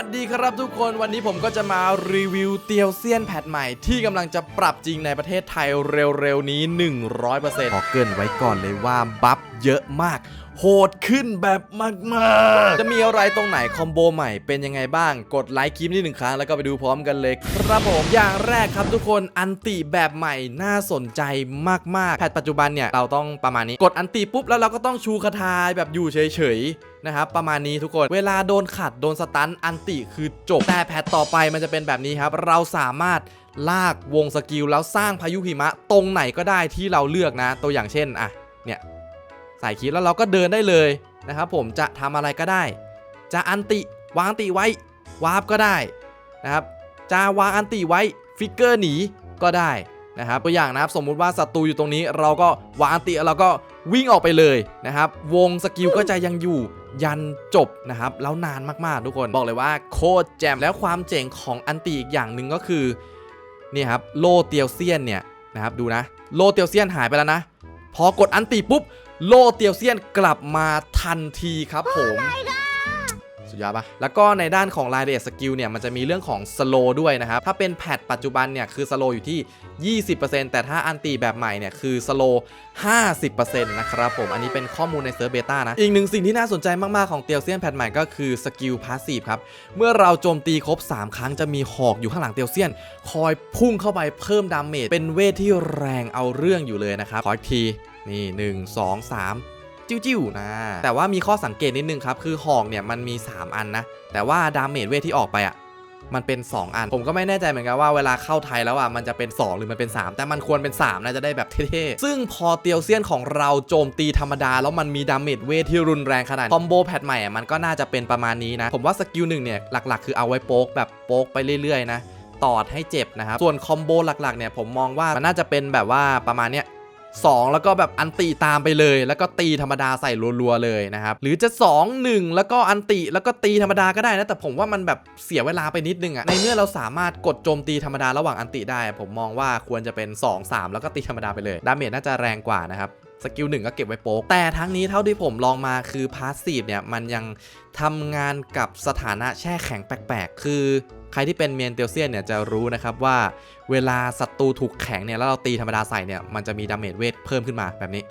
วัสดีครับทุกคนวันนี้ผมก็จะมารีวิวเตียวเซียนแพทใหม่ที่กำลังจะปรับจริงในประเทศไทยเร็วๆนี้ 100%ขอเกินไว้ก่อนเลยว่าบัฟเยอะมาก โหดขึ้นแบบมากๆ จะมีอะไรตรงไหนคอมโบใหม่เป็นยังไงบ้าง กดไลค์คลิปนี้หนึ่งครั้งแล้วก็ไปดูพร้อมกันเลยครับผม อย่างแรกครับทุกคนอันติแบบใหม่น่าสนใจมากๆแพทปัจจุบันเนี่ยเราต้องประมาณนี้ กดอันติปุ๊บแล้วเราก็ต้องชูคาถาแบบอยู่เฉยๆนะครับประมาณนี้ทุกคนเวลาโดนขัดโดนสตันอันติคือจบ แต่แพทต่อไปมันจะเป็นแบบนี้ครับ เราสามารถลากวงสกิลแล้วสร้างพายุหิมะตรงไหนก็ได้ที่เราเลือกนะ ตัวอย่างเช่นอะเนี่ย ใส่คลิปแล้วเราก็เดินได้เลยนะครับผมจะทำอะไรก็ได้ จะอันติวางอันติไว้วาร์ปก็ได้นะครับจะวางอันติไว้ฟิกเกอร์หนีก็ได้นะครับตัวอย่างนะครับสมมุติว่าศัตรูอยู่ตรงนี้ เราก็วางอันติเราก็วิ่งออกไปเลยนะครับ วงสกิลก็จะยังอยู่ยันจบนะครับ แล้วนานมากๆทุกคนบอกเลยว่าโคตรแจ่มแล้วความเจ๋งของอันติอีกอย่างหนึ่งก็คือนี่ครับโลเตียวเซียนเนี่ยนะครับดูนะ โลเตียวเซียนหายไปแล้วนะ พอกดอันติปุ๊บ โลเตียวเซียนกลับมาทันทีครับผมสุดยอดปะแล้วก็ในด้านของรายละเอียดสกิลเนี่ย มันจะมีเรื่องของสโลด้วยนะครับ ถ้าเป็นแพทปัจจุบันเนี่ย คือสโลอยู่ที่ 20%แต่ถ้าอันตีแบบใหม่เนี่ย คือสโล50%นะครับผม อันนี้เป็นข้อมูลในเซิร์ฟเบต้านะ อีกหนึ่งสิ่งที่น่าสนใจมาก ๆ ของเตียวเซียนแพทใหม่ก็คือสกิลพาสซีฟครับ เมื่อเราโจมตีครบ 3 ครั้งจะมีหอกอยู่ข้างหลังเตียวเซียน คอยพุ่งเข้าไปเพิ่มดาเมจเป็นเวทที่แรงเอาเรื่องอยู่เลยนะครับขออีกที นี่ 1 2 3 จิ้วๆนะ แต่ว่ามีข้อสังเกตนิดนึงครับ คือหอกเนี่ยมันมี 3 อันนะ แต่ว่าดาเมจเวทที่ออกไปอะมันเป็น 2 อัน ผมก็ไม่แน่ใจเหมือนกันว่าเวลาเข้าไทยแล้วอะมันจะเป็น 2 หรือมันเป็น 3 แต่มันควรเป็น 3 นะจะได้แบบเท่ๆ ซึ่งพอเตียวเซียนของเราโจมตีธรรมดา แล้วมันมีดาเมจเวทที่รุนแรงขนาดคอมโบแพทใหม่อะมันก็น่าจะเป็นประมาณนี้นะ ผมว่าสกิลหนึ่งเนี่ยหลักๆ คือเอาไว้โป๊กแบบโป๊กไปเรื่อยๆนะตอดให้เจ็บนะครับ ส่วนคอมโบหลักๆเนี่ยผมมองว่ามันน่าจะเป็นแบบว่าประมาณเนี้ย 2 แล้วก็แบบอันติตามไปเลย แล้วก็ตีธรรมดาใส่รัวๆเลยนะครับ หรือจะ 2 1 แล้วก็อันติแล้วก็ตีธรรมดาก็ได้นะ แต่ผมว่ามันแบบเสียเวลาไปนิดนึงอะในเมื่อเราสามารถกดโจมตีธรรมดาระหว่างอันติได้ ผมมองว่าควรจะเป็น 2 3 แล้วก็ตีธรรมดาไปเลย ดาเมจน่าจะแรงกว่านะครับสกิลหนึ่งก็เก็บไว้โป๊ก แต่ทั้งนี้เท่าที่ผมลองมาคือพาสซีฟเนี่ย มันยังทำงานกับสถานะแช่แข็งแปลกๆ คือ ใครที่เป็นเมียนเตียวเซียนเนี่ยจะรู้นะครับว่าเวลาศัตรูถูกแข็งเนี่ยแล้วเราตีธรรมดาใส่เนี่ยมันจะมีดาเมจเวทเพิ่มขึ้นมาแบบนี้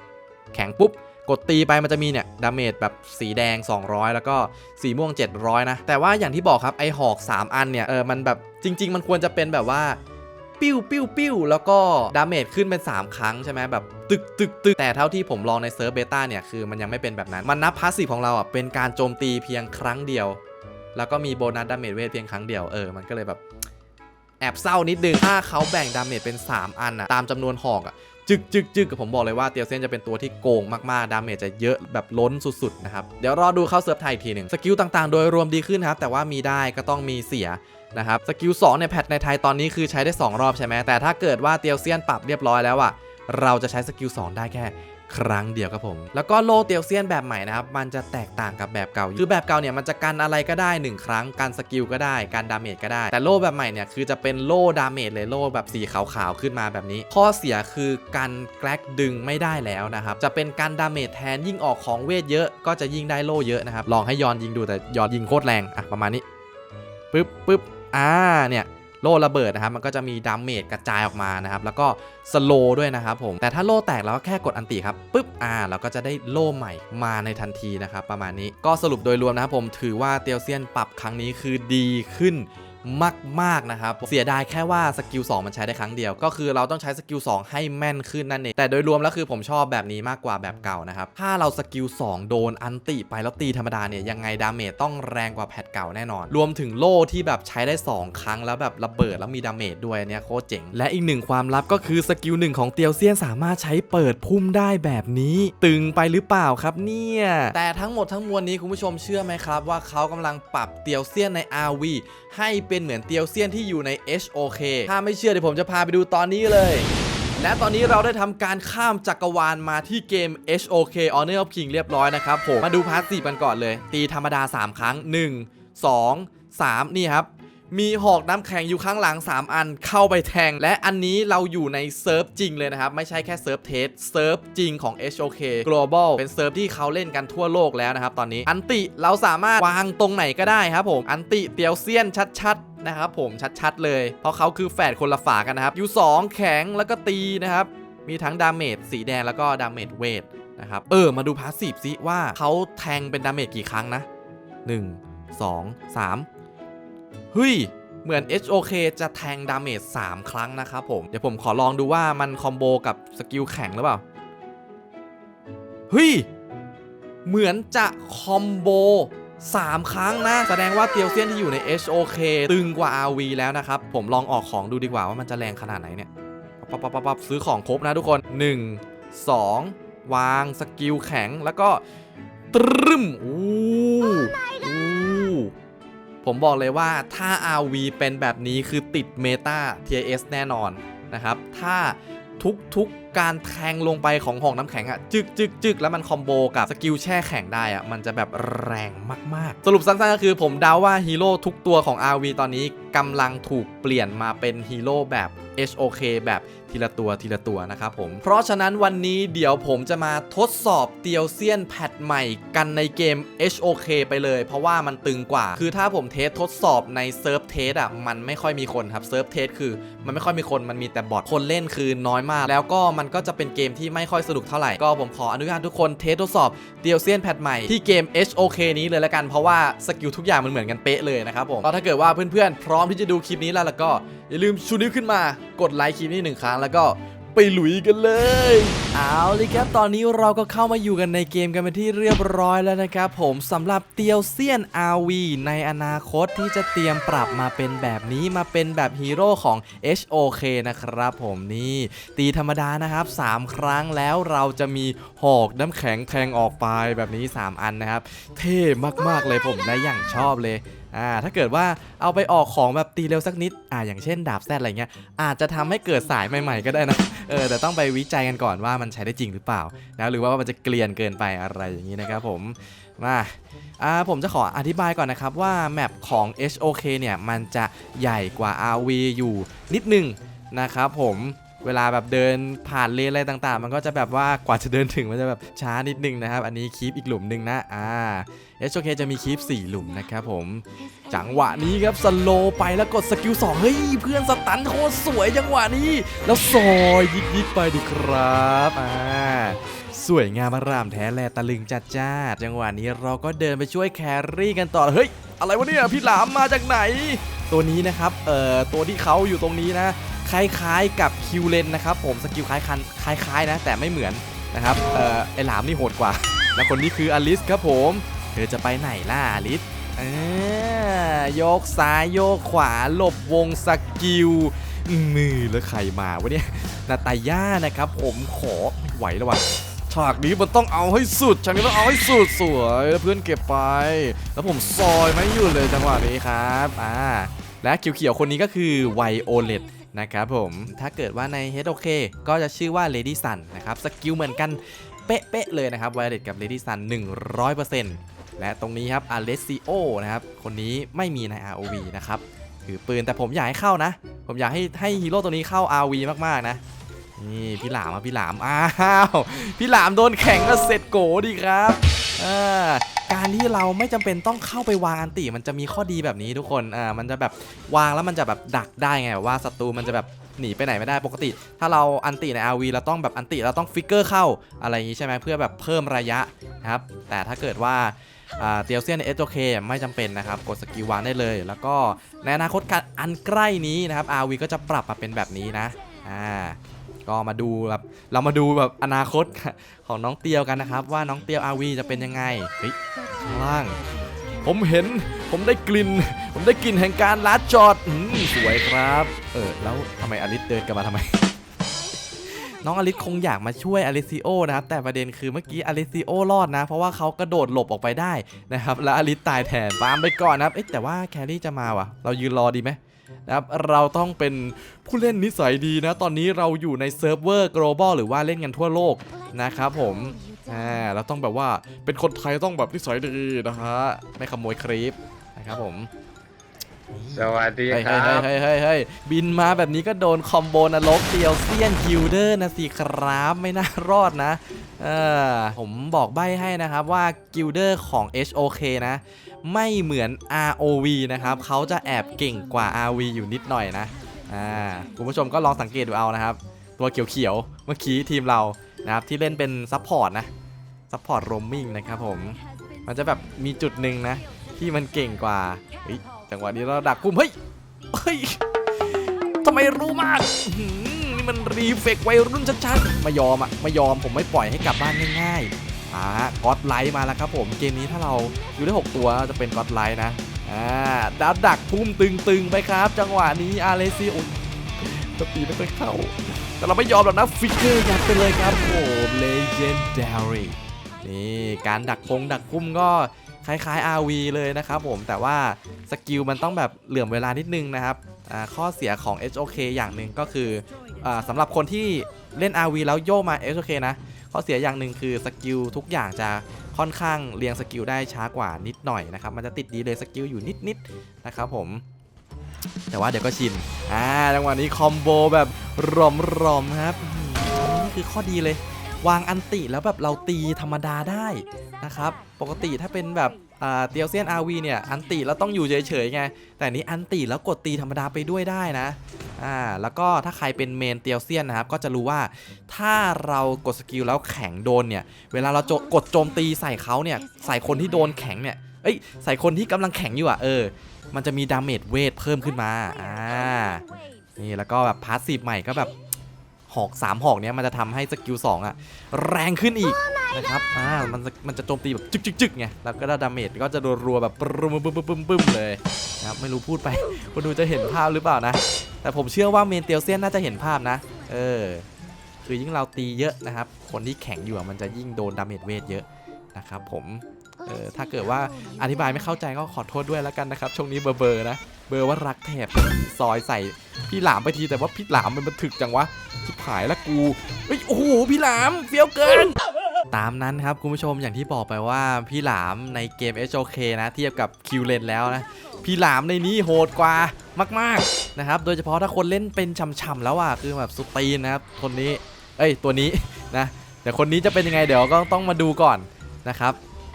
แข็งปุ๊บกดตีไปมันจะมีเนี่ยดาเมจแบบสีแดง 200 แล้วก็สีม่วง 700 นะ แต่ว่าอย่างที่บอกครับไอหอก 3 อันเนี่ยเออมันแบบจริง ๆ มันควรจะเป็นแบบว่า ปิ้วปิ้วปิ้วแล้วก็ดาเมจขึ้นเป็น 3 ครั้งใช่ไหมแบบตึกตึกตึกแต่เท่าที่ผมลองในเซิร์ฟเบต้าเนี่ยคือมันยังไม่เป็นแบบนั้น มันนับพาสซีฟของเราอะเป็นการโจมตีเพียงครั้งเดียว แล้วก็มีโบนัสดาเมจเวทเพียงครั้งเดียวเออมันก็เลยแบบแอบเศร้านิดนึงถ้าเขาแบ่งดาเมจเป็น 3 อันอะตามจำนวนหอกอะจึกจึกจึกกับผมบอกเลยว่าเตียวเซนจะเป็นตัวที่โกงมาก ๆ ดาเมจจะเยอะแบบล้นสุด ๆ นะครับ เดี๋ยวรอดูเข้าเซิร์ฟไทยอีกทีหนึ่งสกิลต่างๆ โดยรวมดีขึ้นครับ แต่ว่ามีได้ก็ต้องมีเสียนะครับสกิล2เนี่ยแพทในไทยตอนนี้คือใช้ได้ 2 รอบใช่ไหมแต่ถ้าเกิดว่าเตียวเซียนปรับเรียบร้อยแล้วอะเราจะใช้สกิล2ได้แค่ ครั้งเดียวครับผม แล้วก็โลเตียวเซียนแบบใหม่นะครับ มันจะแตกต่างกับแบบเก่าคือแบบเก่าเนี่ยมันจะกันอะไรก็ได้ 1 ครั้งกันสกิลก็ได้กันดาเมจก็ได้ แต่โล่แบบใหม่เนี่ยคือจะเป็นโล่ดาเมจเลยโล่แบบสีขาวๆขึ้นมาแบบนี้ ข้อเสียคือกันแกลกดึงไม่ได้แล้วนะครับจะเป็นการดาเมจแทนยิ่งออกของเวทเยอะ ก็จะยิ่งได้โล่เยอะนะครับลองให้ยอนยิงดูแต่ยอนยิงโคตรแรงอะประมาณนี้ปึ๊บปึ๊บอ่าเนี่ย โล่ระเบิดนะครับมันก็จะมีดาเมจกระจายออกมานะครับแล้วก็สโลด้วยนะครับผมแต่ถ้าโล่แตกเราก็แค่กดอันติครับปุ๊บอ่าเราก็จะได้โล่ใหม่มาในทันทีนะครับประมาณนี้ก็สรุปโดยรวมนะครับผมถือว่าเตียวเซียนปรับครั้งนี้คือดีขึ้นมากๆนะครับ เสียดายแค่ว่าสกิล2มันใช้ได้ครั้งเดียว ก็คือเราต้องใช้สกิล2ให้แม่นขึ้นนั่นเอง แต่โดยรวมแล้วคือผมชอบแบบนี้มากกว่าแบบเก่านะครับ ถ้าเราสกิล2โดนอันติไปแล้วตีธรรมดาเนี่ยยังไงดาเมจต้องแรงกว่าแพทเก่าแน่นอน รวมถึงโล่ที่แบบใช้ได้ 2 ครั้งแล้วแบบระเบิดแล้วมีดาเมจด้วยเนี่ยโคตรเจ๋ง และอีกหนึ่งความลับก็คือสกิลหนึ่งของเตียวเซียนสามารถใช้เปิดพุ่มได้แบบนี้ ตึงไปหรือเปล่าครับเนี่ยแต่ทั้งหมดทั้งมวลนี้คุณผู้ชมเชื่อไหมครับว่าเขากำลังปรับเตียวเซียนใน RV ให้เป็นเหมือนเตียวเซียนที่อยู่ใน HOK ถ้าไม่เชื่อเดี๋ยวผมจะพาไปดูตอนนี้เลยและตอนนี้เราได้ทำการข้ามจักรวาลมาที่เกม HOK Honor of King เรียบร้อยนะครับผม มาดูพาร์ทสี่กันก่อนเลย ตีธรรมดา 3 ครั้ง 1 2 3 นี่ครับ มีหอกน้ำแข็งอยู่ข้างหลัง 3 อันเข้าไปแทง และอันนี้เราอยู่ในเซิร์ฟจริงเลยนะครับ ไม่ใช่แค่เซิร์ฟเทสเซิร์ฟจริงของ HOK Global เป็นเซิร์ฟที่เขาเล่นกันทั่วโลกแล้วนะครับตอนนี้อันติเราสามารถวางตรงไหนก็ได้ครับผมอันติเตียวเซียนชัดๆนะครับผมชัดๆเลย เพราะเขาคือแฝดคนละฝากันนะครับอยู่2แข็งแล้วก็ตีนะครับมีทั้งดาเมจสีแดงแล้วก็ดาเมจเวทนะครับเออมาดูพาสซีฟซิว่าเขาแทงเป็นดาเมจกี่ครั้งนะ 1 2 3 เฮ้ยเหมือน HOK จะแทงดาเมจ3ครั้งนะครับผม เดี๋ยวผมขอลองดูว่ามันคอมโบกับสกิลแข็งหรือเปล่า เฮ้ย เหมือนจะคอมโบ3 ครั้งนะ แสดงว่าเตียวเซียนที่อยู่ใน HOK ตึงกว่า RV แล้วนะครับ ผมลองออกของดูดีกว่าว่ามันจะแรงขนาดไหนเนี่ยปั๊บปั๊บปั๊บปั๊บซื้อของครบนะทุกคน 1 2 วางสกิลแข็งแล้วก็ตรึมอู้อู้ ผมบอกเลยว่าถ้า RV เป็นแบบนี้คือติดเมตา TS แน่นอนนะครับ ถ้าทุกทุ การแทงลงไปของหอกน้ำแข็งอะจึกจึกจึกแล้วมันคอมโบกับสกิลแช่แข็งได้อะมันจะแบบแรงมาก ๆ สรุปสั้นๆก็คือผมเดาว่าฮีโร่ทุกตัวของ RV ตอนนี้กำลังถูกเปลี่ยนมาเป็นฮีโร่แบบ HOK แบบทีละตัวทีละตัวนะครับผม เพราะฉะนั้นวันนี้เดี๋ยวผมจะมาทดสอบเตียวเซียนแพทใหม่กันในเกม HOK ไปเลย เพราะว่ามันตึงกว่า คือถ้าผมเทสทดสอบในเซิร์ฟเทสอะมันไม่ค่อยมีคนครับเซิร์ฟเทสคือ มันไม่ค่อยมีคนมันมีแต่บอทคนเล่นคือน้อยมาก แล้วก็มันก็จะเป็นเกมที่ไม่ค่อยสนุกเท่าไหร่ ก็ผมขออนุญาตทุกคนเทสทดสอบเดียวเซียนแพทใหม่ที่เกม HOK นี้เลยละกัน เพราะว่าสกิลทุกอย่างมันเหมือนกันเป๊ะเลยนะครับผมก็ถ้าเกิดว่าเพื่อนๆพร้อมที่จะดูคลิปนี้แล้วแล้วก็อย่าลืมชูนิ้วขึ้นมากดไลค์คลิปนี้หนึ่งครั้งแล้วก็ ไปลุยกันเลย เอาเลยครับตอนนี้เราก็เข้ามาอยู่กันในเกมกันเป็นที่เรียบร้อยแล้วนะครับผมสำหรับเตียวเซียน RV ในอนาคตที่จะเตรียมปรับมาเป็นแบบนี้มาเป็นแบบฮีโร่ของ HOK นะครับผมนี่ตีธรรมดานะครับ 3 ครั้งแล้วเราจะมีหอกน้ำแข็งแทงออกไปแบบนี้ 3 อันนะครับ เท่มากๆเลยผมและอย่างชอบเลย อ่าถ้าเกิดว่าเอาไปออกของแบบตีเร็วสักนิดอ่าอย่างเช่นดาบแซดอะไรเงี้ยอาจจะทำให้เกิดสายใหม่ ๆ ก็ได้นะเออแต่ต้องไปวิจัยกันก่อนว่ามันใช้ได้จริงหรือเปล่านะหรือว่ามันจะเกลียนเกินไปอะไรอย่างนี้นะครับผมมาอ่าผมจะขออธิบายก่อนนะครับว่าแมปของ HOK เนี่ยมันจะใหญ่กว่า RV อยู่นิดนึงนะครับผม เวลาแบบเดินผ่านเลนอะไรต่างๆ มันก็จะแบบว่ากว่าจะเดินถึงมันจะแบบช้านิดนึงนะครับ อันนี้คลิปอีกหลุมหนึ่งนะ อ่า HOK จะมีคลิป4หลุมนะครับผม จังหวะนี้ครับสโลว์ไปแล้วกดสกิล2เฮ้ยเพื่อนสตันโคตรสวยจังหวะนี้ แล้วซอยยิกยิกๆไปดิครับอ่าสวยงามอารามแท้แลตะลึงจัดจ้าดจังหวะนี้เราก็เดินไปช่วยแครี่กันต่อเฮ้ยอะไรวะเนี่ยพี่หลามมาจากไหน ตัวนี้นะครับเอ่อตัวที่เขาอยู่ตรงนี้นะ คล้ายๆกับคิวเลนนะครับผมสกิลคล้ายคันคล้ายๆนะแต่ไม่เหมือนนะครับเอ่อไอหลามนี่โหดกว่า แล้วคนนี้คืออลิสครับผมเธอจะไปไหนล่ะอลิสเออโยกซ้ายโยกขวาหลบวงสกิลมือแล้วใครมาวะเนี่ยนาตาย่านะครับผมขอไม่ไหวแล้วว่ะฉากนี้มันต้องเอาให้สุดฉากนี้ต้องเอาให้สุดสวยเพื่อนเก็บไป แล้วผมซอยไม่อยู่เลยจังหวะนี้ครับอ่าและเขียวๆคนนี้ก็คือไวโอเลต นะครับผมถ้าเกิดว่าใน HOK ก็จะชื่อว่า Lady Sun นะครับสกิลเหมือนกันเป๊ะๆเลยนะครับไวเลตกับ Lady Sun 100%และตรงนี้ครับอเลซิโอนะครับคนนี้ไม่มีใน ROV นะครับถือปืนแต่ผมอยากให้เข้านะ ผมอยากให้ให้ฮีโร่ตัวนี้เข้า RV มากๆนะนี่พี่หลามอะพี่หลามอ้าวพี่หลามโดนแข่งก็เสร็จโกดีครับ อ่าการที่เราไม่จำเป็นต้องเข้าไปวางอันติมันจะมีข้อดีแบบนี้ทุกคนอ่ามันจะแบบวางแล้วมันจะแบบดักได้ไงแบบว่าศัตรูมันจะแบบหนีไปไหนไม่ได้ปกติ ถ้าเราอันติใน RV เราต้องแบบอันติเราต้องฟิกเกอร์เข้าอะไรอย่างนี้ใช่ไหมเพื่อแบบเพิ่มระยะนะครับแต่ถ้าเกิดว่าเตียวเซียนใน SOK ไม่จำเป็นนะครับ กดสกิลวางได้เลย แล้วก็ในอนาคตการอันใกล้นี้นะครับ RV ก็จะปรับมาเป็นแบบนี้นะอ่า ก็มาดูแบบเรามาดูแบบอนาคตของน้องเตียวกันนะครับ ว่าน้องเตียว RV จะเป็นยังไงเฮ้ยข้างล่าง ผมเห็นผมได้กลิ่น ผมได้กลิ่นแห่งการลัดจอดอืมสวยครับ เออแล้วทำไมอลิสเดินกลับมาทำไม น้องอลิสคงอยากมาช่วยอลิซิโอนะครับ แต่ประเด็นคือเมื่อกี้อลิซิโอรอดนะ เพราะว่าเขากระโดดหลบออกไปได้นะครับ แล้วอลิสตายแทนตามไปก่อนนะครับเอ๊ะแต่ว่าแครี่จะมาว่ะเรายืนรอดีไหม นะครับเราต้องเป็นผู้เล่นนิสัยดีนะ ตอนนี้เราอยู่ในเซิร์ฟเวอร์ global หรือว่าเล่นกันทั่วโลกนะครับผมอ่าเราต้องแบบว่าเป็นคนไทยต้องแบบนิสัยดีนะฮะไม่ขโมยคลิปนะครับผม สวัสดีเฮ้ยครัเฮ้ยบเฮ้ยเฮ้ยเฮ้ยบินมาแบบนี้ก็โดนคอมโบนรกเตียวเซียนกิลเดอร์นะสิครับไม่น่ารอดนะเออผมบอกใบ้ให้นะครับว่ากิลเดอร์ของ HOK นะ ไม่เหมือน ROV นะครับเขาจะแอบเก่งกว่า RV อยู่นิดหน่อยนะอ่าคุณผู้ชมก็ลองสังเกตดูเอานะครับ ตัวเขียวๆเมื่อกี้ทีมเรานะครับที่เล่นเป็นซัพพอร์ตนะซัพพอร์ตโรมมิ่งนะครับผม มันจะแบบมีจุดหนึ่งนะ ที่มันเก่งกว่าเฮ้ย จังหวะนี้เราดักกุมเฮ้ยเฮ้ยทำไมรู้มากนี่มันรีเฟกวัยรุ่นชัดๆไม่ยอมอะไม่ยอมผมไม่ปล่อยให้กลับบ้านง่ายๆอ่าก็อดไลท์มาแล้วครับผมเกมนี้ถ้าเราอยู่ได้ 6 ตัวจะเป็นก็อดไลท์นะอ่าดักดักพุ่มตึงๆไปครับ จังหวะนี้อาเลซีโอ้ยสปีไม่ค่อยเข้า แต่เราไม่ยอมหรอกนะฟิกเกอร์ยัดไปเลยครับโอ้เลเจนดารีนี่การดักพงดักพุ่มก็ คล้ายๆ RV เลยนะครับผมแต่ว่าสกิลมันต้องแบบเหลื่อมเวลานิดนึงนะครับข้อเสียของ HOK อย่างหนึ่งก็คืออสำหรับคนที่เล่น RV แล้วโยมา HOK นะข้อเสียอย่างหนึ่งคือสกิลทุกอย่างจะค่อนข้างเรียงสกิลได้ช้ากว่านิดหน่อยนะครับมันจะติดดีเลยสกิลอยู่นิดๆนะครับผม แต่ว่าเดี๋ยวก็ชินอ่าจังหวะนี้คอมโบแบบรอมรอมๆครับนี่คือข้อดีเลย วางอันติแล้วแบบเราตีธรรมดาได้นะครับ ปกติถ้าเป็นแบบเตียวเซียนอาวีเนี่ยอันติเราต้องอยู่เฉยๆไง แต่อันนี้อันติแล้วกดตีธรรมดาไปด้วยได้นะอ่าแล้วก็ถ้าใครเป็นเมนเตียวเซียนนะครับ ก็จะรู้ว่าถ้าเรากดสกิลแล้วแข็งโดนเนี่ย เวลาเราโกดโจมตีใส่เขาเนี่ยใส่คนที่โดนแข็งเนี่ยเอ้ยใส่คนที่กำลังแข็งอยู่อะเออ มันจะมีดาเมจเวทเพิ่มขึ้นมาอ่านี่แล้วก็แบบพาสซีฟใหม่ก็แบบ หอก3หอกเนี้ยมันจะทำให้สกิล2อะแรงขึ้นอีกนะครับอ่ามันจะมันจะโจมตีแบบจึกจึกจึกไงแล้วก็ได้ดาเมจก็จะรัวๆแบบปรึมปึ้มปึ้มปึ้มปึ้มเลยนะครับไม่รู้พูดไปคนดูจะเห็นภาพหรือเปล่านะ แต่ผมเชื่อว่าเมนเตียวเซียนน่าจะเห็นภาพนะ เออคือยิ่งเราตีเยอะนะครับ คนที่แข็งอยู่อะมันจะยิ่งโดนดาเมจเวทเยอะ นะครับผมเออถ้าเกิดว่าอธิบายไม่เข้าใจก็ขอโทษด้วยแล้วกันนะครับช่วงนี้เบอร์เบอร์นะ เบอร์ว่ารักแถบซอยใส่พี่หลามไปทีแต่ว่าพี่หลามมันมันถึกจังวะชิบหายละกูเฮ้ยโอ้โหพี่หลามเฟี้ยวเกินตามนั้นครับคุณผู้ชมอย่างที่บอกไปว่าพี่หลามในเกม HOK นะเทียบกับคิวเลนแล้วนะพี่หลามในนี้โหดกว่ามากๆนะครับโดยเฉพาะถ้าคนเล่นเป็นช่ำๆแล้วอะคือแบบสุดตีนนะครับคนนี้เอ้ยตัวนี้นะแต่คนนี้จะเป็นยังไงเดี๋ยวก็ต้องมาดูก่อน นะครับ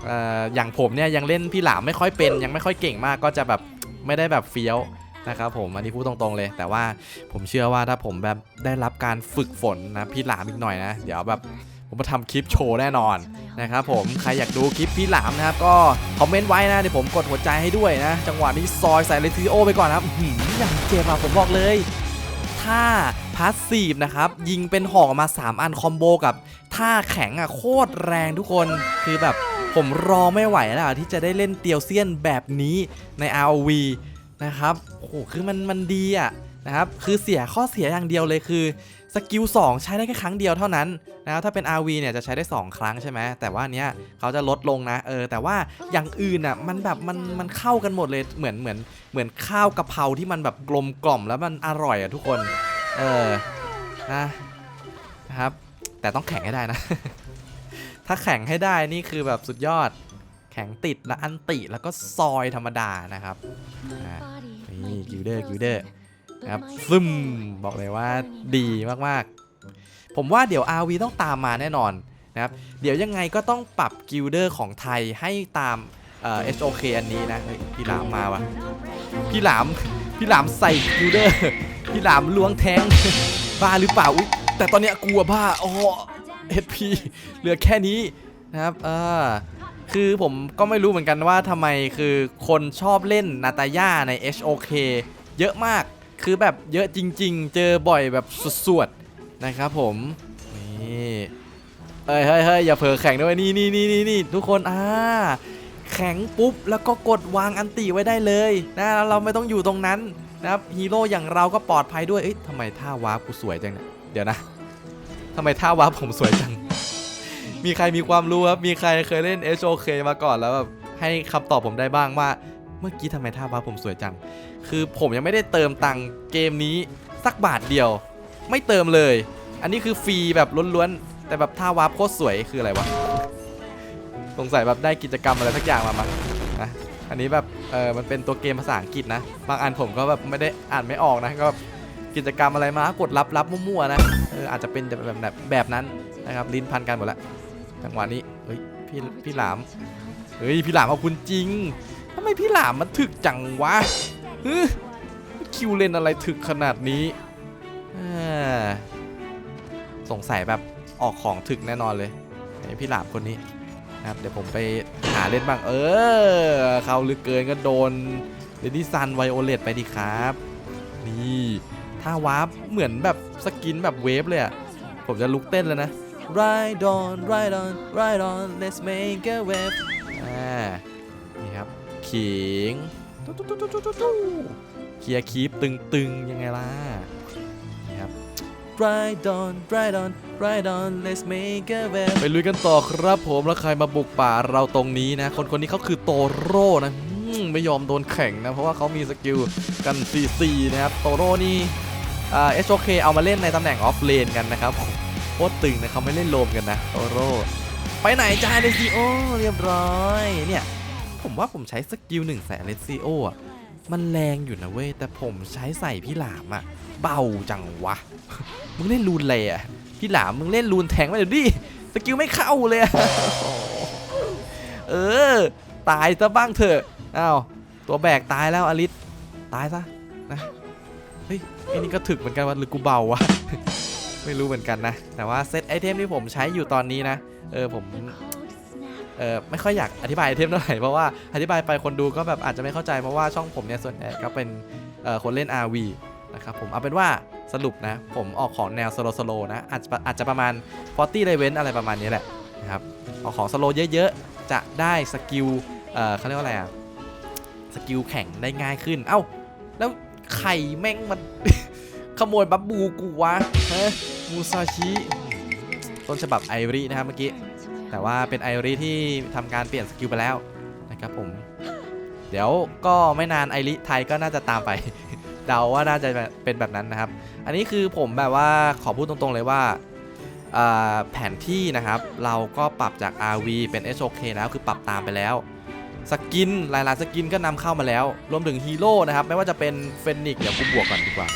ออย่างผมเนี่ยยังเล่นพี่หลามไม่ค่อยเป็นยังไม่ค่อยเก่งมากก็จะแบบไม่ได้แบบเฟี้ยวนะครับผมอันนี้พูดตรงๆเลย แต่ว่าผมเชื่อว่าถ้าผมแบบได้รับการฝึกฝนนะพี่หลามอีกหน่อยนะเดี๋ยวแบบผมมาทำคลิปโชว์แน่นอนนะครับผมใครอยากดูคลิปพี่หลามนะครับก็คอมเมนต์ไว้นะเดี๋ยวผมกดหัวใจให้ด้วยนะ จังหวะนี้ซอยใส่เลซิโอไปก่อนครับอย่างเจ็บอะผมบอกเลย ถ้า พาสซีฟนะครับ ยิงเป็นหอกออกมา 3 อันคอมโบกับท่าแข็งอะโคตรแรงทุกคนคือแบบผมรอไม่ไหวแล้วที่จะได้เล่นเตียวเซียนแบบนี้ใน ROV นะครับโอ้โหคือมันมันดีอะนะครับคือเสียข้อเสียอย่างเดียวเลยคือสกิล2ใช้ได้แค่ครั้งเดียวเท่านั้นนะถ้าเป็น RV เนี่ยจะใช้ได้ 2 ครั้งใช่ไหมแต่ว่าเนี้ยเขาจะลดลงนะเออแต่ว่าอย่างอื่นอะมันแบบมันมันเข้ากันหมดเลยเหมือนเหมือนเหมือนข้าวกะเพราที่มันแบบกลมกล่อมแล้วมันอร่อยอะทุกคน เออนะนะครับ แต่ต้องแข่งให้ได้นะ ถ้าแข่งให้ได้นี่คือแบบสุดยอด แข็งติดและอันติแล้วก็ซอยธรรมดานะครับอ่านี่กิลเดอร์กิลเดอร์ครับซึมบอกเลยว่าดีมากๆ ผมว่าเดี๋ยว RV ต้องตามมาแน่นอนนะครับ เดี๋ยวยังไงก็ต้องปรับกิลเดอร์ของไทยให้ตามเอ่อ HOK อันนี้นะพี่หลามมาวะพี่หลาม พี่หลามใส่กิลเดอร์พี่หลามล้วงแทงบ้าหรือเปล่าอุ๊ยแต่ตอนเนี้ยกลัวบ้าอ๋อ HP เหลือแค่นี้นะครับเออคือผมก็ไม่รู้เหมือนกันว่าทำไมคือคนชอบเล่นนาตาย่าใน HOK เยอะมากคือแบบเยอะจริง ๆ เจอบ่อยแบบสุดๆนะครับผมนี่เฮ้ยเฮ้ยเฮ้ยอย่าเผลอแข่งด้วยนี่นี่นี่นี่นี่ทุกคนอ่า แข็งปุ๊บ แล้วก็กดวางอันติไว้ได้เลยนะเราไม่ต้องอยู่ตรงนั้นนะครับฮีโร่อย่างเราก็ปลอดภัยด้วยเอ้ยทำไมท่าวาร์ปกูสวยจังเนี่ยเดี๋ยวนะทำไมท่าวาร์ปผมสวยจัง มีใครมีความรู้ครับมีใครเคยเล่น HOK มาก่อนแล้วแบบให้คำตอบผมได้บ้างว่า เมื่อกี้ทำไมท่าวาร์ปผมสวยจัง คือผมยังไม่ได้เติมตังค์เกมนี้สักบาทเดียว ไม่เติมเลย อันนี้คือฟรีแบบล้วนๆแต่แบบท่าวาร์ปโคตรสวยคืออะไรวะ สงสัยแบบได้กิจกรรมอะไรสักอย่างมามานะอันนี้แบบเออมันเป็นตัวเกมภาษาอังกฤษนะบางอันผมก็แบบไม่ได้อ่านไม่ออกนะก็กิจกรรมอะไรมากดรับรับมั่วๆนะเอออาจจะเป็นแบบแบบแบบนั้นนะครับลิ้นพันกันหมดละจังหวะนี้เฮ้ยพี่พี่หลามเฮ้ยพี่หลามเอาคุณจริงทำไมพี่หลามมันถึกจังวะคิวเลนอะไรถึกขนาดนี้สงสัยแบบออกของถึกแน่นอนเลยพี่หลามคนนี้ นะครับเดี๋ยวผมไปหาเล่นบ้างเออ เข้าลึกเกินก็โดนเดนนี่ซันไวโอเลตไปดีครับ นี่ถ้าวาร์ปเหมือนแบบสกินแบบเวฟเลยอะผมจะลุกเต้นแล้วนะ Ride on ride on ride on let's make a wave อ่านี่ครับขิงเคลียร์คีปตึงๆ ยังไงล่ะ Ride on ride on ride on let's make a w a v ไปลุยกันต่อครับผมแล้วใครมาบุกป่าเราตรงนี้นะ คนคนนี้เขาคือโตโร่นะไม่ยอมโดนแข่งนะ เพราะว่าเขามีสกิลกัน CC นะครับ โตโร่นี่อ่า HOK เอามาเล่นในตำแหน่งออฟเลนกันนะครับโคตรตึงนะเขาไม่เล่นโลมกันนะ โตโร่ไปไหนจ้าเลซิโอเรียบร้อยเนี่ย ผมว่าผมใช้สกิลหนึ่งใส่เลซิโออะ มันแรงอยู่นะเว้ย แต่ผมใช้ใส่พี่หลามอะเบาจังวะ มึงเล่นรูนเลยอะพี่หลามมึงเล่นรูนแทงไปเดี๋ยวดิสกิลไม่เข้าเลยเออ ตายซะบ้างเถอะอ้าวตัวแบกตายแล้วอลิสตายซะนะเฮ้ยไอ้นี่ก็ถึกเหมือนกันว่าหรือกูเบาวะไม่รู้เหมือนกันนะ แต่ว่าเซตไอเทมที่ผมใช้อยู่ตอนนี้นะ เออผม เออไม่ค่อยอยากอธิบายไอเทมเท่าไหร่เพราะว่าอธิบายไปคนดูก็แบบอาจจะไม่เข้าใจเพราะว่าช่องผมเนี่ยส่วนใหญ่ก็เป็นเอ่อคนเล่น RV นะครับผมเอาเป็นว่าสรุปนะ ผมออกของแนวสโลสโลนะอาจจะอาจจะประมาณ 40 เลเวนอะไรประมาณนี้แหละนะครับออกของสโลเยอะๆ จะได้สกิลเอ่อเขาเรียกว่าอะไรอะสกิลแข่งได้ง่ายขึ้น เอ้า แล้วไข่แม่งมัน ขโมยบับบูกูวะฮะมูซาชิ ต้นฉบับไอรินะครับเมื่อกี้ แต่ว่าเป็นไอริที่ทำการเปลี่ยนสกิลไปแล้วนะครับผม เดี๋ยวก็ไม่นานไอริไทยก็น่าจะตามไป เดาว่าน่าจะเป็นแบบนั้นนะครับ อันนี้คือผมแบบว่าขอพูดตรงๆเลยว่าแผนที่นะครับเราก็ปรับจาก RV เป็น HOK แล้วคือปรับตามไปแล้วสกินหลายๆสกินก็นำเข้ามาแล้ว รวมถึงฮีโร่นะครับ ไม่ว่าจะเป็นเฟนิกเดี๋ยวกูบวกก่อนดีกว่า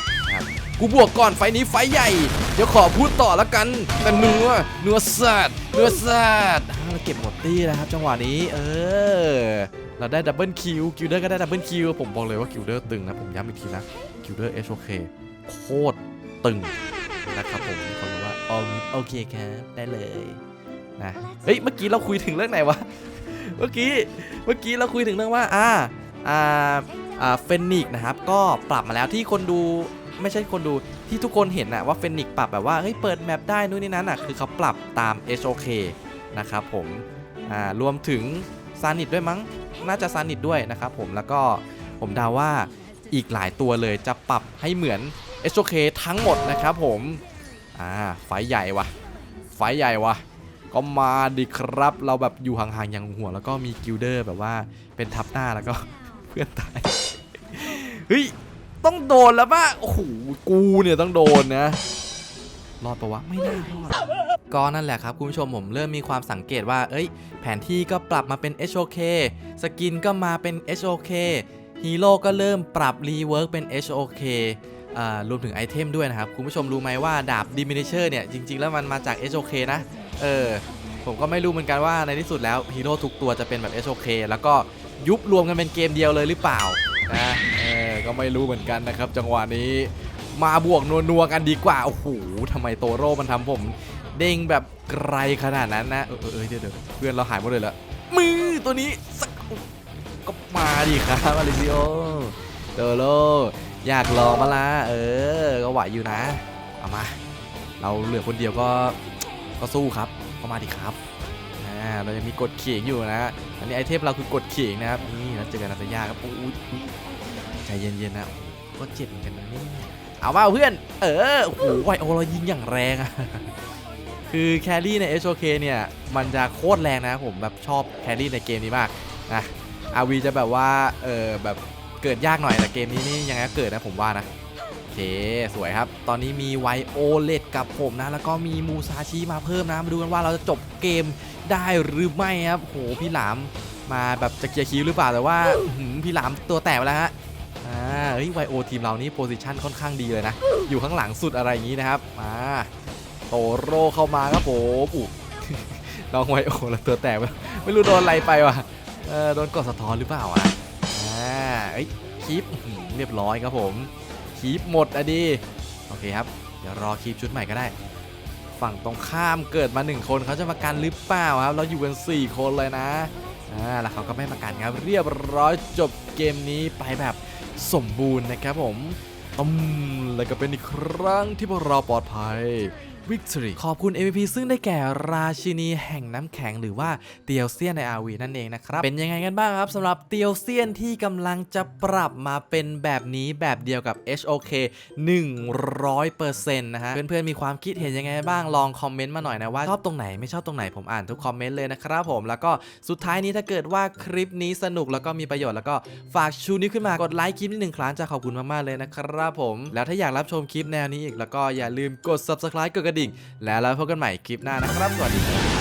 กูบวกก่อนไฟนี้ไฟใหญ่ เดี๋ยวขอพูดต่อแล้วกัน แต่เนื้อเนื้อสัตว์เนื้อสัตว์เราเก็บหมดตี้นะครับจังหวะนี้เออเราได้ดับเบิลคิวกิลเดอร์ก็ได้ดับเบิลคิวผมบอกเลยว่ากิลเดอร์ตึงนะผมย้ำอีกทีนะกิลเดอร์เอชโอเคโคตรตึงนะครับผมมีคนบอกว่าโอโอเคครับได้เลยนะเฮ้ยเมื่อกี้เราคุยถึงเรื่องไหนวะเมื่อกี้เมื่อกี้เราคุยถึงเรื่องว่าอ่าอ่าอ่าเฟนิกนะครับก็ปรับมาแล้วที่คนดู ไม่ใช่คนดูที่ทุกคนเห็นนะว่าเฟนิกปรับแบบว่าเฮ้ยเปิดแมปได้นู่นนี่นั่นอะคือเขาปรับตาม HOK นะครับผมอ่ารวมถึงซานิดด้วยมั้งน่าจะซานิดด้วยนะครับผมแล้วก็ผมเดาว่าอีกหลายตัวเลยจะปรับให้เหมือน HOK ทั้งหมดนะครับผมอ่าไฟใหญ่วะไฟใหญ่วะก็มาดิครับเราแบบอยู่ห่างๆอย่างหัว แล้วก็มีกิลเดอร์แบบว่าเป็นทับหน้าแล้วก็เพื่อนตายเฮ้ย ต้องโดนแล้วป่ะโอ้โหกูเนี่ยต้องโดนนะรอดปะวะไม่น่ารอดก็นั่นแหละครับคุณผู้ชมผมเริ่มมีความสังเกตว่า เอ้ย แผนที่ก็ปรับมาเป็น HOK สกินก็มาเป็น HOK ฮีโร่ก็เริ่มปรับรีเวิร์กเป็น HOK รวมถึงไอเทมด้วยนะครับ คุณผู้ชมรู้ไหมว่าดาบ Diminisher เนี่ย จริง ๆ แล้วมันมาจาก HOK นะ เออ ผมก็ไม่รู้เหมือนกันว่าในที่สุดแล้วฮีโร่ทุกตัวจะเป็นแบบ HOK แล้วก็ยุบรวมกันเป็นเกมเดียวเลยหรือเปล่านะ ก็ไม่รู้เหมือนกันนะครับ จังหวะนี้มาบวกนัวๆกันดีกว่าโอ้โหทำไมโตโร่มันทำผม เด้งแบบไกลขนาดนั้นนะเออเออเดี๋ยวเพื่อนเราหายหมดเลยละมือตัวนี้สักก็มาดิครับมาริซิโอโตโร่อยากลองมาละเออ ก็ไหวอยู่นะเอามา เราเหลือคนเดียวก็ก็สู้ครับก็มาดิครับอ่าเรายังมีกดเขียงอยู่นะอันนี้ไอเทมเราคือกดเขียงนะครับนี่นะเจอกันนาตยาครับโอ้ยอุ๊ย ใจเย็นๆนะก็เจ็บเหมือนกันนะนี่เอามาเพื่อน เออโอ้โหไวโอเรายิงอย่างแรงอะคือแครี่ใน HOK เนี่ย มันจะโคตรแรงนะผมแบบชอบแครี่ในเกมนี้มากนะอาวีจะแบบว่า เออแบบเกิดยากหน่อยแต่เกมนี้นี่ยังไงเกิดนะผมว่านะโอเคสวยครับ ตอนนี้มีไวโอเลตกับผมนะ แล้วก็มีมูซาชิมาเพิ่มนะ มาดูกันว่าเราจะจบเกมได้หรือไม่ครับโหพี่หลามมาแบบจะเคลียร์คิวหรือเปล่าแต่ว่าหือพี่หลามตัวแตกแล้วฮะ อ่าเฮ้ยไวโอทีมเรานี่โพซิชันค่อนข้างดีเลยนะ อยู่ข้างหลังสุดอะไรอย่างนี้นะครับมาโตโร่เข้ามาครับผมอุ๊น้องไวโอแล้วตัวแตกไม่รู้โดนอะไรไปวะเออโดนกดสะท้อนหรือเปล่าอะอ่าเอ้ยคลิปเรียบร้อยครับผมคลิปหมดอะดีโอเคครับ เดี๋ยวรอคลิปชุดใหม่ก็ได้ ฝั่งตรงข้ามเกิดมาหนึ่งคนเขาจะมากันหรือเปล่าครับ เราอยู่กัน 4 คนเลยนะอ่าแล้วเขาก็ไม่มากันครับ เรียบร้อยจบเกมนี้ไปแบบ สมบูรณ์นะครับผมตมแล้วก็เป็นอีกครั้งที่พวกเราปลอดภัย Victory ขอบคุณ MVP ซึ่งได้แก่ราชินีแห่งน้ำแข็งหรือว่าเตียวเซียนใน RV นั่นเองนะครับ เป็นยังไงกันบ้างครับสำหรับเตียวเซียนที่กำลังจะปรับมาเป็นแบบนี้แบบเดียวกับ HOK 100%นะฮะ เพื่อนๆ มีความคิดเห็นยังไงบ้างลองคอมเมนต์มาหน่อยนะว่า ชอบตรงไหนไม่ชอบตรงไหนผมอ่านทุกคอมเมนต์เลยนะครับผมแล้วก็สุดท้ายนี้ถ้าเกิดว่าคลิปนี้สนุกแล้วก็มีประโยชน์แล้วก็ฝากชูนิ้วขึ้นมากดไลค์คลิปนี้หนึ่งครั้งจะขอบคุณมากๆเลยนะครับผมแล้วถ้าอยากรับชมคลิปแนวนี้อีกแล้วก็อย่าลืมกด subscribe กดกระดิ่ง แล้วเราพบกันใหม่คลิปหน้านะครับสวัสดี